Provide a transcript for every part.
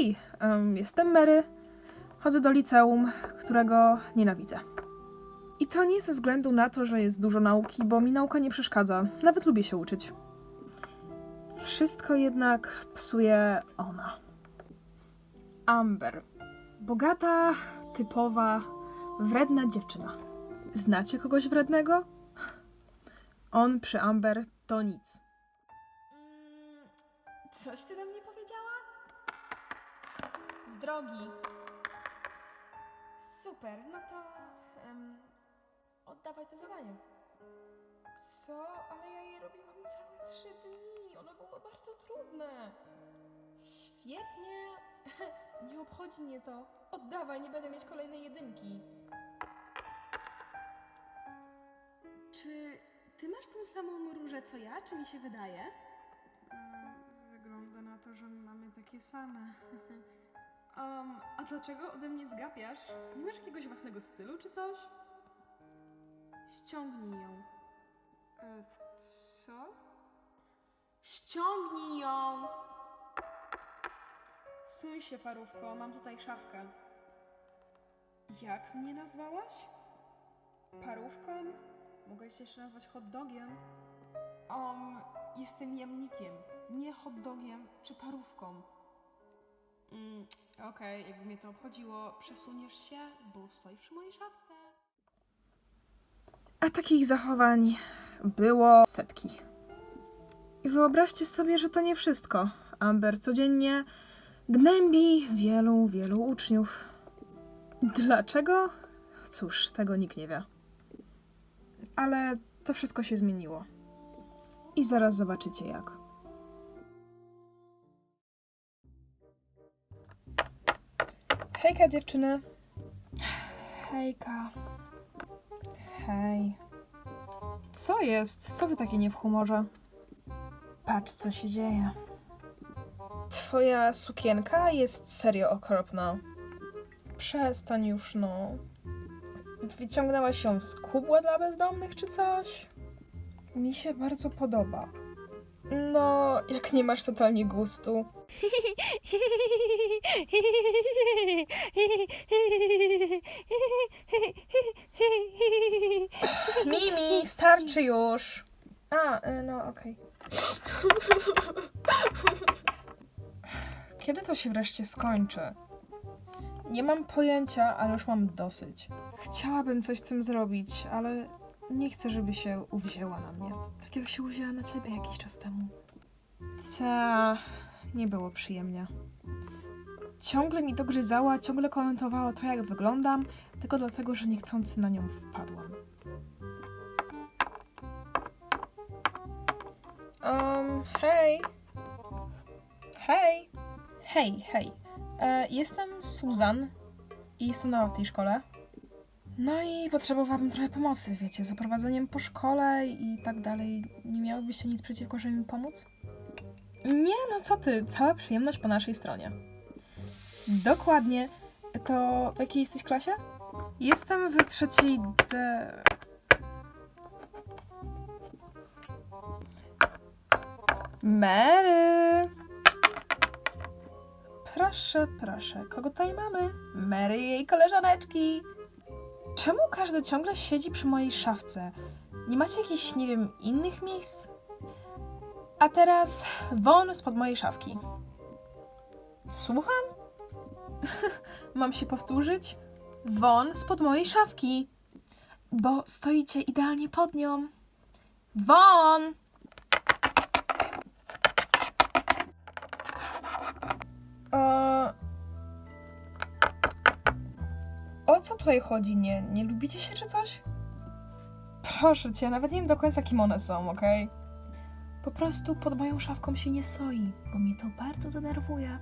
Hej, em, jestem Mary. Chodzę do liceum, którego nienawidzę. I to nie ze względu na to, że jest dużo nauki, bo mi nauka nie przeszkadza. Nawet lubię się uczyć. Wszystko jednak psuje ona. Amber. Bogata, typowa, wredna dziewczyna. Znacie kogoś wrednego? On przy Amber to nic. Mm, Coś ty do mnie drogi. Super, no to em, oddawaj to zadanie. Co? Ale ja je robiłam całe trzy dni. One były bardzo trudne. Świetnie. Nie obchodzi mnie to. Oddawaj, nie będę mieć kolejnej jedynki. Czy ty masz tą samą różę co ja, czy mi się wydaje? Wygląda na to, że mamy takie same. Um, a dlaczego ode mnie zgapiasz? Nie masz jakiegoś własnego stylu czy coś? Ściągnij ją. E, co? Ściągnij ją! Suń się, parówko, mam tutaj szafkę. Jak mnie nazwałaś? Parówką? Mogę się jeszcze nazwać hot dogiem. Um, jestem jamnikiem, nie hot dogiem czy parówką. Mm, Okej, jakby mnie to obchodziło, przesuniesz się, bo stoisz przy mojej szafce. A takich zachowań było setki. I wyobraźcie sobie, że to nie wszystko. Amber codziennie gnębi wielu, wielu uczniów. Dlaczego? Cóż, tego nikt nie wie. Ale to wszystko się zmieniło. I zaraz zobaczycie jak. Hejka dziewczyny. Hejka. Hej. Co jest? Co wy takie nie w humorze? Patrz, co się dzieje. Twoja sukienka jest serio okropna. Przestań już, no. Wyciągnęłaś ją z kubła dla bezdomnych czy coś? Mi się bardzo podoba. No, jak nie masz totalnie gustu. Mimi, starczy już. A, y, no okej. Kiedy to się wreszcie skończy? Nie mam pojęcia, ale już mam dosyć. Chciałabym coś z tym zrobić, ale nie chcę, żeby się uwzięła na mnie. Tak jak się uwzięła na ciebie jakiś czas temu. Ta, nie było przyjemnie. Ciągle mi dogryzała, ciągle komentowała to, jak wyglądam, tylko dlatego, że niechcący na nią wpadłam. Um, hej. Hej. Hej, hej. E, jestem Susan i jestem nowa w tej szkole. No i potrzebowałabym trochę pomocy, wiecie, z oprowadzeniem po szkole i tak dalej. Nie miałybyście nic przeciwko, żeby mi pomóc? Nie, no co ty, cała przyjemność po naszej stronie. Dokładnie. To w jakiej jesteś klasie? Jestem w trzeciej D. Mary! Proszę, proszę, kogo tutaj mamy? Mary i jej koleżaneczki. Czemu każdy ciągle siedzi przy mojej szafce? Nie macie jakichś, nie wiem, innych miejsc? A teraz won spod mojej szafki. Słucham? Mam się powtórzyć? Won spod mojej szafki. Bo stoicie idealnie pod nią. Won! Eee... O co tutaj chodzi? Nie, nie lubicie się czy coś? Proszę cię, nawet nie wiem do końca kim one są, okej? Po prostu pod moją szafką się nie soi, bo mnie to bardzo denerwuje.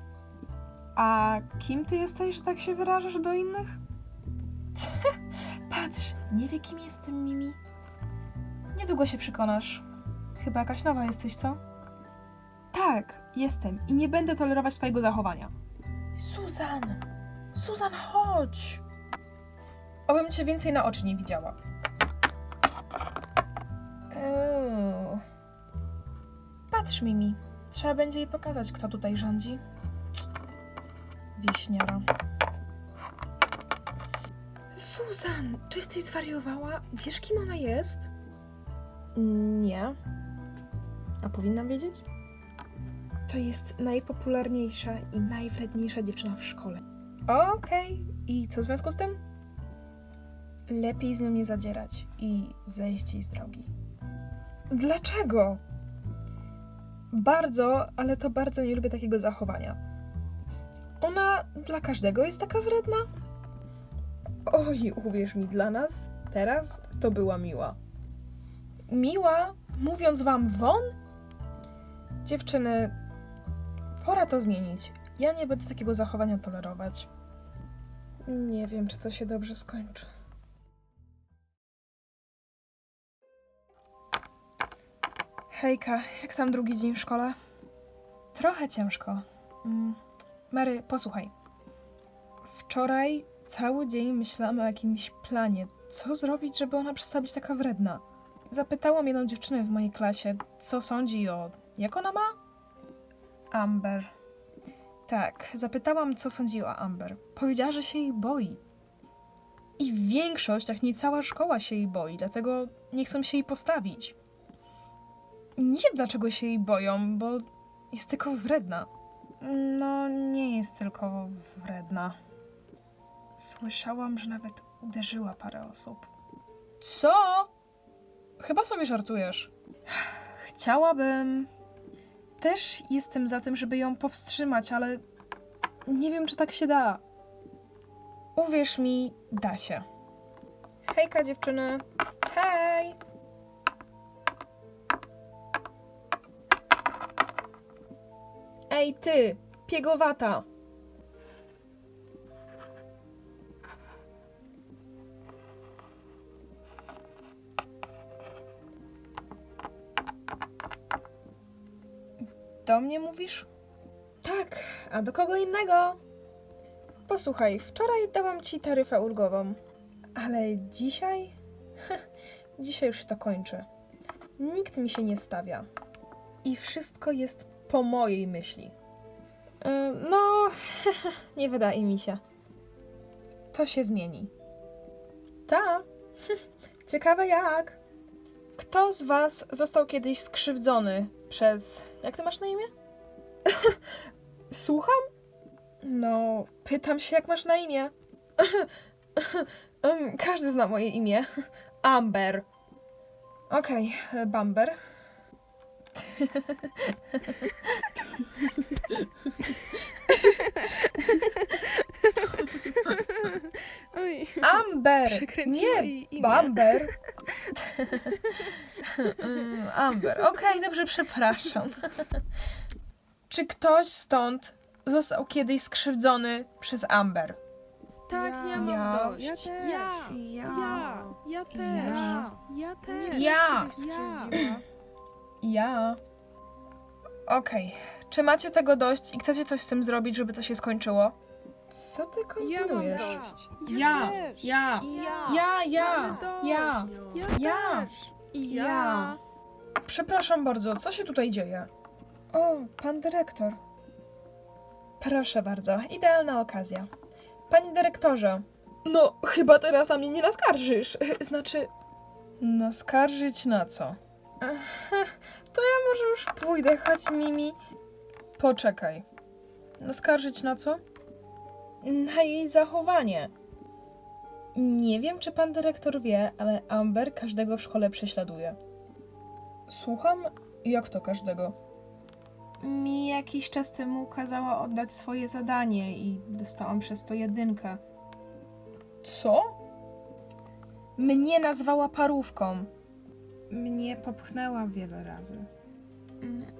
A kim ty jesteś, że tak się wyrażasz do innych? Patrz, nie wie kim jestem, Mimi. Niedługo się przekonasz. Chyba jakaś nowa jesteś, co? Tak, jestem i nie będę tolerować twojego zachowania. Susan! Susan, chodź! Obym cię więcej na oczy nie widziała. Eee. Patrz, Mimi. Trzeba będzie jej pokazać, kto tutaj rządzi. Wieśniara. Susan, czy jesteś zwariowała? Wiesz, kim ona jest? Nie. A powinnam wiedzieć? To jest najpopularniejsza i najwredniejsza dziewczyna w szkole. Okej. I co w związku z tym? Lepiej z nią nie zadzierać i zejść jej z drogi. Dlaczego? Bardzo, ale to bardzo nie lubię takiego zachowania. Ona dla każdego jest taka wredna? Oj, uwierz mi, dla nas teraz to była miła. Miła? Mówiąc wam won? Dziewczyny, pora to zmienić. Ja nie będę takiego zachowania tolerować. Nie wiem, czy to się dobrze skończy. Hejka, jak tam drugi dzień w szkole? Trochę ciężko. Mm. Mary, posłuchaj. Wczoraj cały dzień myślałam o jakimś planie. Co zrobić, żeby ona przestała być taka wredna? Zapytałam jedną dziewczynę w mojej klasie, co sądzi o... Jak ona ma? Amber. Tak, zapytałam, co sądzi o Amber. Powiedziała, że się jej boi. I większość, jak nie cała szkoła się jej boi, dlatego nie chcą się jej postawić. Nie wiem, dlaczego się jej boją, bo jest tylko wredna. No, nie jest tylko wredna. Słyszałam, że nawet uderzyła parę osób. Co? Chyba sobie żartujesz. Chciałabym. Też jestem za tym, żeby ją powstrzymać, ale nie wiem, czy tak się da. Uwierz mi, da się. Hejka, dziewczyny. Hej! Ej, ty, piegowata! Do mnie mówisz? Tak, a do kogo innego? Posłuchaj, wczoraj dałam ci taryfę ulgową, ale dzisiaj? dzisiaj już się to kończy. Nikt mi się nie stawia. I wszystko jest po mojej myśli. Ym, No, nie wydaje mi się. To się zmieni. Ta. Ciekawe jak. Kto z was został kiedyś skrzywdzony przez. Jak ty masz na imię? Słucham? No, pytam się, jak masz na imię. Każdy zna moje imię. Amber. Okej, Bamber. Oj, Amber! Nie, imię. Bamber. Mm, Amber. Okej, dobrze, przepraszam. Czy ktoś stąd został kiedyś skrzywdzony przez Amber? tak, ja, mam Ja. dość. Ja też. Ja, Ja. ja, ja też. Ja. Ja też. Ja. Ja. Ja. Okej. Czy macie tego dość i chcecie coś z tym zrobić, żeby to się skończyło? Co ty Ja mam kombinujesz? dość. Ja. też. Ja. Ja. Ja, ja, Mamy ja. Ja. Ja. też. I Ja. ja. Przepraszam bardzo, co się tutaj dzieje? O, pan dyrektor. Proszę bardzo, idealna okazja. Panie dyrektorze. No, chyba teraz na mnie nie naskarżysz. Znaczy. Naskarżyć na co? Aha, już pójdę, chodź Mimi. Poczekaj. Naskarżyć na co? Na jej zachowanie. Nie wiem, czy pan dyrektor wie, ale Amber każdego w szkole prześladuje. Słucham? Jak to każdego? Mi jakiś czas temu kazała oddać swoje zadanie i dostałam przez to jedynkę. Co? Mnie nazwała parówką. Mnie popchnęła wiele razy.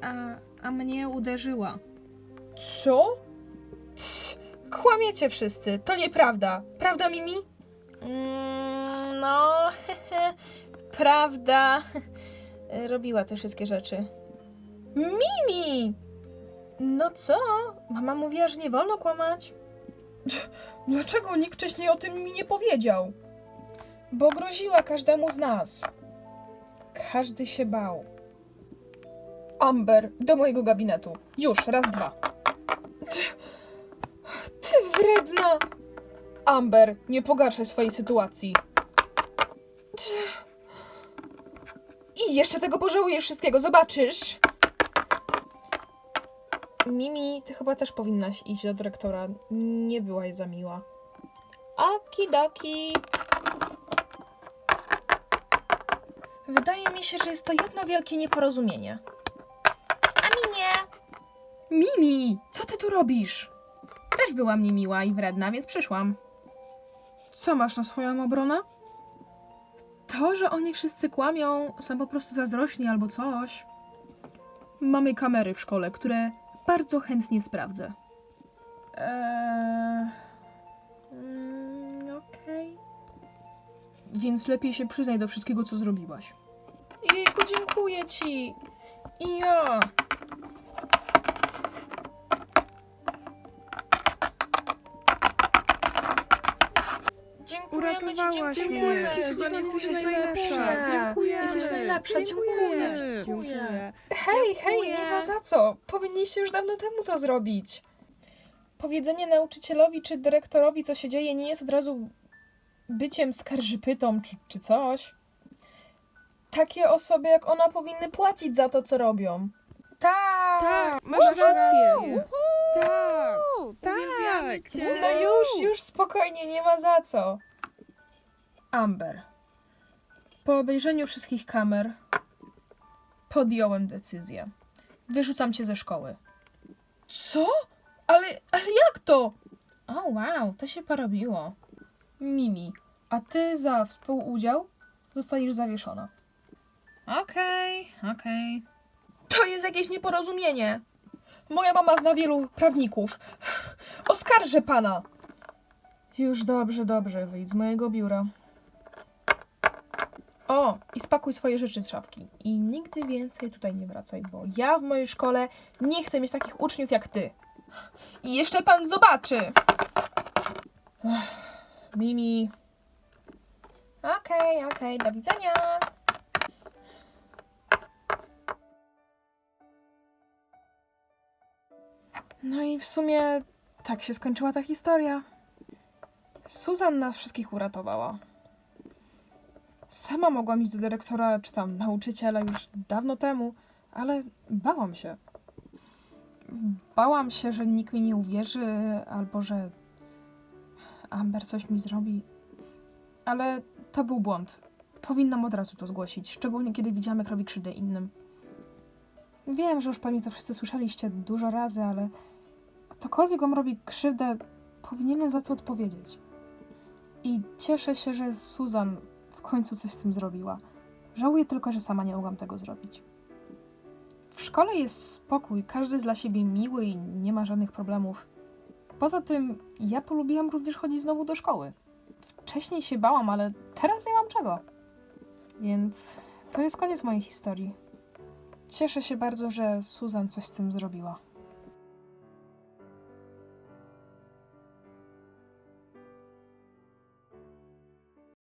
A, a mnie uderzyła. Co? Cii, kłamiecie wszyscy, to nieprawda. Prawda, Mimi? Mm, no, prawda. Robiła te wszystkie rzeczy. Mimi! No co? Mama mówiła, że nie wolno kłamać. Dlaczego nikt wcześniej o tym mi nie powiedział? Bo groziła każdemu z nas. Każdy się bał. Amber, do mojego gabinetu. Już, raz, dwa. Ty, ty Amber, nie pogarszaj swojej sytuacji. I jeszcze tego pożałujesz wszystkiego, zobaczysz. Mimi, ty chyba też powinnaś iść do dyrektora. Nie byłaś za miła. Okidoki. Wydaje mi się, że jest to jedno wielkie nieporozumienie. Mimi, co ty tu robisz? Też byłam niemiła i wredna, więc przyszłam. Co masz na swoją obronę? To, że oni wszyscy kłamią, są po prostu zazdrośni albo coś. Mamy kamery w szkole, które bardzo chętnie sprawdzę. Eee... Mm, Okej. Więc lepiej się przyznaj do wszystkiego, co zrobiłaś. Jejku, dziękuję ci. I ja. Dziękujemy ci, Uratowałaś dziękujemy. mnie. Suzan, Jesteś najlepsza. Dziękujemy. Jesteś najlepsza, dziękuję. Dziękuję. Hej, hej, Dziękuję. nie ma za co. Powinniście już dawno temu to zrobić. Powiedzenie nauczycielowi czy dyrektorowi, co się dzieje, nie jest od razu byciem skarżypytą czy, czy coś. Takie osoby jak ona powinny płacić za to, co robią. Tak! Tak, masz Uhu! rację. Tak, Tak! uwielbiamy cię. No już, już spokojnie, nie ma za co. Amber. Po obejrzeniu wszystkich kamer podjąłem decyzję. Wyrzucam cię ze szkoły. Co? Ale, ale jak to? O, wow, to się porobiło. Mimi, a ty za współudział zostajesz zawieszona. Okej, okej. To jest jakieś nieporozumienie. Moja mama zna wielu prawników. Oskarżę pana! Już dobrze, dobrze, wyjdź z mojego biura. I spakuj swoje rzeczy z szafki. I nigdy więcej tutaj nie wracaj, bo ja w mojej szkole nie chcę mieć takich uczniów jak ty. I jeszcze pan zobaczy! Ech, Mimi. Okej, okej, do widzenia. No i w sumie tak się skończyła ta historia. Susan nas wszystkich uratowała. Sama mogłam iść do dyrektora czy tam nauczyciela już dawno temu, ale bałam się. Bałam się, że nikt mi nie uwierzy, albo że Amber coś mi zrobi. Ale to był błąd. Powinnam od razu to zgłosić, szczególnie kiedy widziałam, jak robi krzywdę innym. Wiem, że już pewnie to wszyscy słyszeliście dużo razy, ale ktokolwiek wam robi krzywdę, powinien za to odpowiedzieć. I cieszę się, że Susan końcu coś z tym zrobiła. Żałuję tylko, że sama nie mogłam tego zrobić. W szkole jest spokój, każdy jest dla siebie miły i nie ma żadnych problemów. Poza tym, ja polubiłam również chodzić znowu do szkoły. Wcześniej się bałam, ale teraz nie mam czego. Więc to jest koniec mojej historii. Cieszę się bardzo, że Susan coś z tym zrobiła.